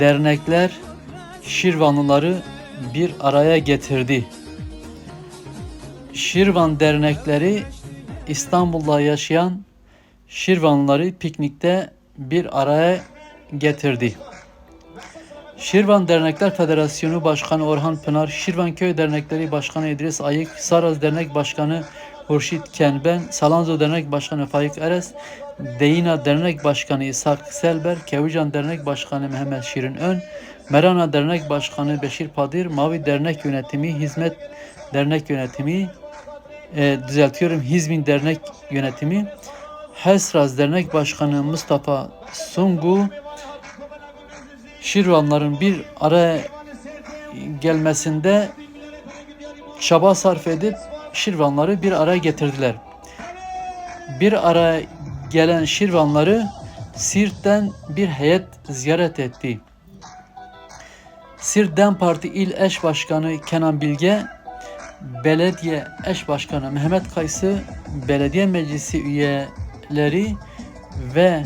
dernekler Şirvanlıları bir araya getirdi. Şirvan dernekleri İstanbul'da yaşayan Şirvanlıları piknikte bir araya getirdi. Şirvan Dernekler Federasyonu Başkanı Orhan Pınar, Şirvan Köy Dernekleri Başkanı İdris Ayık, Saraz Dernek Başkanı Hurşit Kenben, Salanzo Dernek Başkanı Faik Eres, Deyina Dernek Başkanı İshak Selber, Kevican Dernek Başkanı Mehmet Şirin Ön, Merana Dernek Başkanı Beşir Padir, Mavi Dernek Yönetimi, Hizmet Dernek Yönetimi, e, düzeltiyorum Hizmin Dernek Yönetimi, Hesraz Dernek Başkanı Mustafa Sungu, Şirvanların bir araya gelmesinde çaba sarf edip Şirvanları bir araya getirdiler. Bir araya gelen Şirvanları Sirt'ten bir heyet ziyaret etti. Sirt DEM Parti İl Eş Başkanı Kenan Bilge, Belediye Eş Başkanı Mehmet Kaysı, Belediye Meclisi üyeleri ve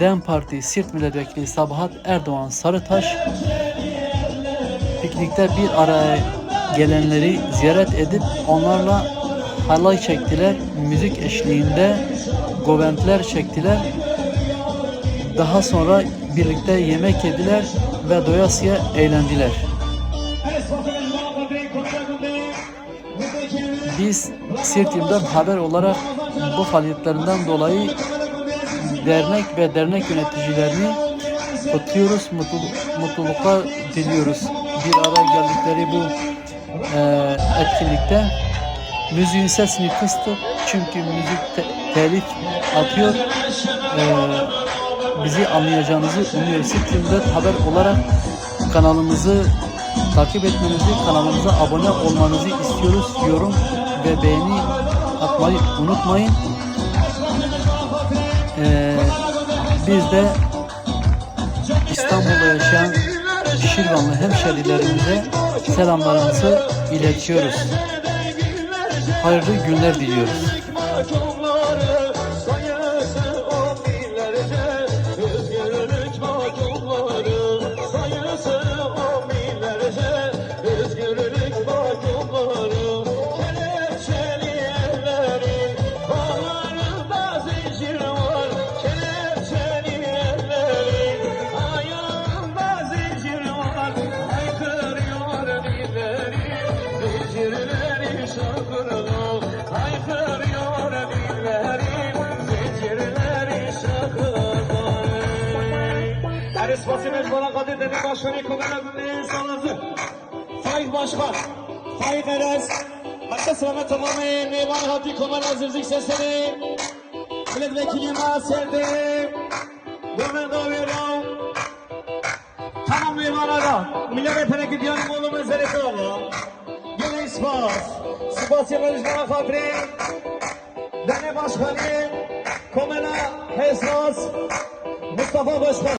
DEM Parti Sirt Milletvekili Sabahat Erdoğan Sarıtaş piknikte bir araya gelenleri ziyaret edip onlarla halay çektiler. Müzik eşliğinde goventler çektiler. Daha sonra birlikte yemek yediler ve doyasıya eğlendiler. Biz Sirt 24 haber olarak bu faaliyetlerinden dolayı dernek ve dernek yöneticilerini kutluyoruz, mutlu, mutluluklar diliyoruz. Bir araya geldikleri bu e, etkinlikte müziğin sesini kıstık çünkü müzik te- telif atıyor. E, bizi anlayacağınızı umuyoruz. 24 haber olarak kanalımızı takip etmenizi, kanalımıza abone olmanızı istiyoruz. Yorum ve beğeni atmayı unutmayın. Ee, biz de İstanbul'da yaşayan Şirvanlı hemşerilerimize selamlarımızı iletiyoruz. Hayırlı günler diliyoruz. Zincirleri şakırdı Haykırıyor dilleri Zincirleri şakırdı Eris Vasimez bana kadir dedi başkanı komutanı sağlasın Faik Başkan Faik Eres Hatta sırama tamamen Meyvan Hati Koman Azirzik sesleri Milletvekili Maserdi Gömen Davira Tamam meyvanlara Millet hepine gidiyorum oğlum özleri oğlum Spas yapılmış bana kadri Dene Başkanı Komena Hesras Mustafa Başkan